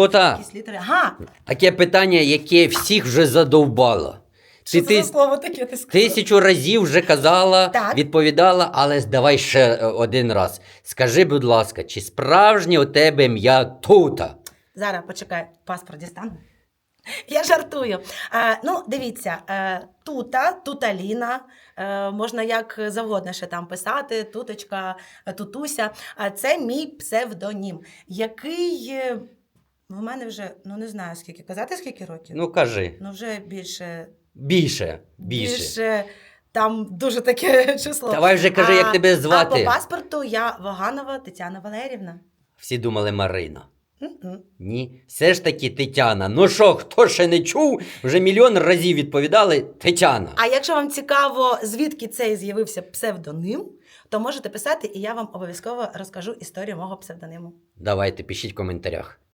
Якісь літери. Ага, Таке питання, яке всіх вже задовбало. що Ти, це за слово таке ти сказав? тисячу разів вже казала, Так. відповідала, але давай ще е, один раз. Скажи, будь ласка, чи справжнє у тебе ім'я Тута? Зараз почекай, паспорт дістану. Я жартую. Е, ну, дивіться, е, тута, туталіна, е, можна як завгодно ще там писати, туточка, е, тутуся. А це мій псевдонім, який е, в мене вже, ну не знаю скільки казати, скільки років. Ну кажи. Ну, вже більше, Більше. Більше. більше там дуже таке число. Давай вже кажи, як тебе звати. А по паспорту я Ваганова Тетяна Валерівна. Всі думали Марина. М-м. Ні, все ж таки Тетяна. Ну що, хто ще не чув, вже мільйон разів відповідали Тетяна. А якщо вам цікаво, звідки цей з'явився псевдоним, то можете писати, і я вам обов'язково розкажу історію мого псевдониму. Давайте пишіть в коментарях.